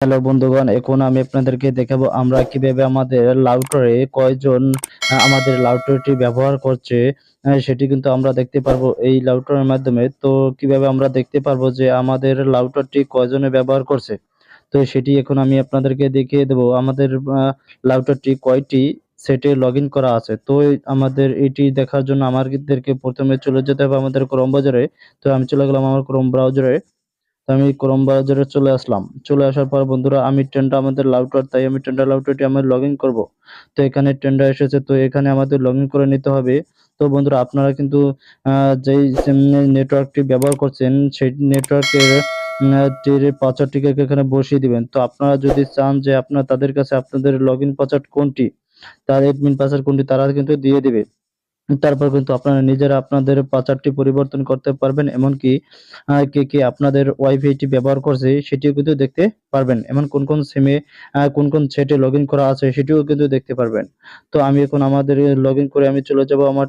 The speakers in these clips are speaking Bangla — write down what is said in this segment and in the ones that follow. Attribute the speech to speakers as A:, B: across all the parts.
A: হ্যালো বন্ধুগণ, এখন আমি আপনাদেরকে দেখাবো আমরা কীভাবে আমাদের লাউটারে কয়জন আমাদের লাউটারটি ব্যবহার করছে। সেটি কিন্তু আমরা দেখতে পারব এই লাউটারের মাধ্যমে। তো কীভাবে আমরা দেখতে পারব যে আমাদের লাউটারটি কয়জনে ব্যবহার করছে? তো সেটি এখন আমি আপনাদেরকে দেখিয়ে দেবো। আমাদের লাউটারটি কয়টি সেটে লগ করা আছে। তো আমাদের এটি দেখার জন্য আমাদেরকে প্রথমে চলে যেতে হবে আমাদের ক্রোম বাজারে তো আমি চলে গেলাম আমার ক্রোম ব্রাউজারে তো আমি ক্রোম ব্রাউজারে চলে আসলাম। চলে আসার পর বন্ধুরা, আমি ট্রেনটা আমাদের লাউটার তাই আমি ট্রেন্ডার লাউটারটি আমি লগ ইন করব। তো এখানে ট্রেন্ডার এসেছে, তো এখানে আমাদের লগ করে নিতে হবে। তো বন্ধুরা, আপনারা কিন্তু যেই নেটওয়ার্কটি ব্যবহার করছেন, সেই নেটওয়ার্কের পাসওয়ার্ডটিকে এখানে বসিয়ে দিবেন। তো আপনারা যদি চান যে আপনার, তাদের কাছে আপনাদের লগ ইন পাসওয়ার্ড কোনটি, তার এডমিন পাসওয়ার্ড কোনটি, তারা কিন্তু দিয়ে দিবে। তারপর কিন্তু আপনারা নিজেরা আপনাদের পাসওয়ার্ডটি পরিবর্তন করতে পারবেন, এমনকি কে কে আপনাদের ওয়াইফাইটি ব্যবহার করছে সেটিও কিন্তু দেখতে পারবেন, এমন কোন কোন সিমে কোন কোন সেটে লগ করা আছে সেটিও কিন্তু দেখতে পারবেন। তো আমি এখন আমাদের লগ করে আমি চলে যাব আমার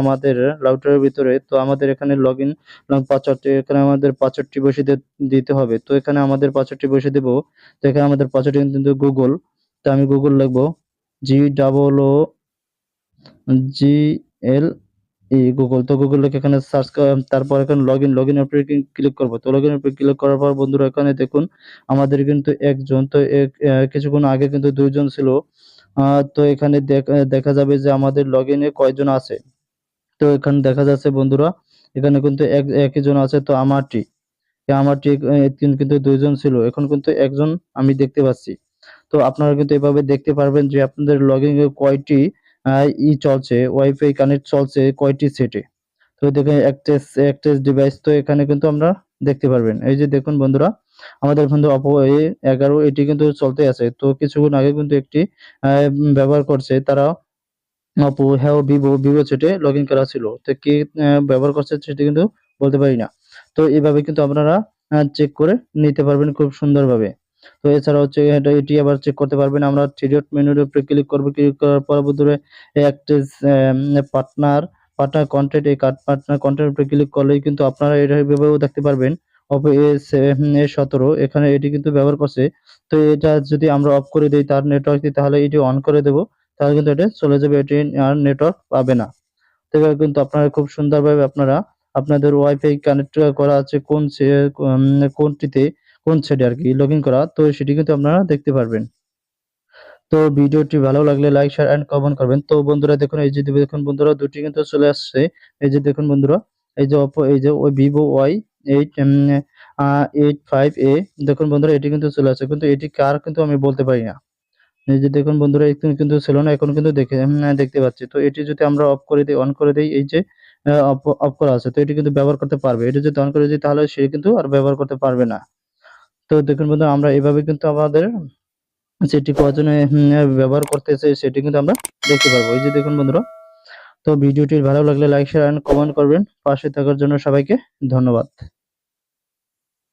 A: আমাদের রাউটারের ভিতরে, তো আমাদের এখানে লগ ইন পাসওয়ার্ডটি এখানে আমাদের পাসওয়ার্ডটি বসে দিতে হবে। তো এখানে আমাদের পাসওয়ার্ডটি বসে দেব, তো এখানে আমাদের পাসওয়ার্ডটি কিন্তু গুগল তো আমি গুগল লিখব G double O G L, E Google তো গুগল এখানে সার্চ তারপর এখানে লগ ইন লগ ইন উপরে ক্লিক করব। তো লগ ইন উপরে ক্লিক করার পর বন্ধুরা এখানে দেখুন, আমাদের কিন্তু একজন, তো এক কিছুক্ষণ আগে কিন্তু দুইজন ছিল। তো এখানে দেখ- যাবে যে আমাদের লগ ইনে কয়জন আছে। তো এখানে দেখা যাচ্ছে বন্ধুরা, এখানে কিন্তু এক একই জন আছে, তো আমারটি। আমারটি কিন্তু দুইজন ছিল। এখন কিন্তু একজন আমি দেখতে পাচ্ছি। তো আপনারা কিন্তু এভাবে দেখতে পারবেন যে আপনাদের লগইন এ কয়টি ই চলছে, ওয়াইফাই কানেক্ট চলছে কয়টি সেটে? তো দেখেন অ্যাক্সেস অ্যাক্সেস ডিভাইস তো এখানে কিন্তু আমরা দেখতে পারবেন। এই যে দেখুন বন্ধুরা, আমাদের কিন্তু অপো এগারো, এটি কিন্তু চলতে আছে। তো কিছুক্ষণ আগে কিন্তু একটি ব্যবহার করছে তারা অপো হ্যাঁ ভিভো ভিভো সেটে লগ ইন করা ছিল। তো কে ব্যবহার করছে সেটি কিন্তু বলতে পারি না। তো এইভাবে কিন্তু আপনারা চেক করে নিতে পারবেন খুব সুন্দরভাবে। তো এছাড়া হচ্ছে এটা, এটি আবার চেক করতে পারবেন। আমরা থ্রি ডট মেনুর উপরে ক্লিক করব। ক্লিক করার পর ভিতরে একটা পার্টনার পার্টনার কন্টেন্ট এই কার্ড পার্টনার কন্টেন্ট উপরে ক্লিক করলেই কিন্তু আপনারা এটা এভাবেও দেখতে পারবেন। অপো এ সতেরো, এখানে এটি কিন্তু ব্যবহার করছে। তো এটা যদি আমরা অফ করে দিই তার নেটওয়ার্ক তাহলে এটি অন করে দেব। তাহলে কিন্তু এটা চলে যাবে, এটি আর নেটওয়ার্ক পাবে না। তো কিন্তু আপনারা খুব সুন্দরভাবে আপনারা আপনাদের ওয়াইফাই কানেক্ট করা আছে কোন কোনটিতে কোন সেটে আর কি লগ করা, তো সেটি কিন্তু আপনারা দেখতে পারবেন। তো ভিডিওটি ভালো লাগলে লাইক শেয়ার এন্ড কমেন্ট করবেন। তো বন্ধুরা, দেখুন, এই যে দেখুন বন্ধুরা, দুটি কিন্তু চলে আসছে। এই যে দেখুন বন্ধুরা, এই যে অপো এই যে ওই Vivo Y eight eight five এ দেখুন বন্ধুরা, এটি কিন্তু চলে আসছে। কিন্তু এটি কার কিন্তু আমি বলতে পারি না। এই যে দেখুন বন্ধুরা কিন্তু ছিল না, এখন কিন্তু দেখে দেখতে পাচ্ছি। তো এটি যদি আমরা অফ করে দিই অন করে দিই, এই যে অফ করা আছে, তো এটি কিন্তু ব্যবহার করতে পারবে। এটি যদি অন করে দিই, তাহলে সে কিন্তু আর ব্যবহার করতে পারবে না। তো দেখুন বন্ধু, আমরা এভাবে কিন্তু আমাদের সেটি কজনে ব্যবহার করতেছে, সেটি কিন্তু আমরা দেখতে পারব। এই যে দেখুন বন্ধুরা, তো ভিডিওটি ভালো লাগলে লাইক শেয়ার এন্ড কমেন্ট করবেন। পাশে থাকার জন্য সবাইকে ধন্যবাদ।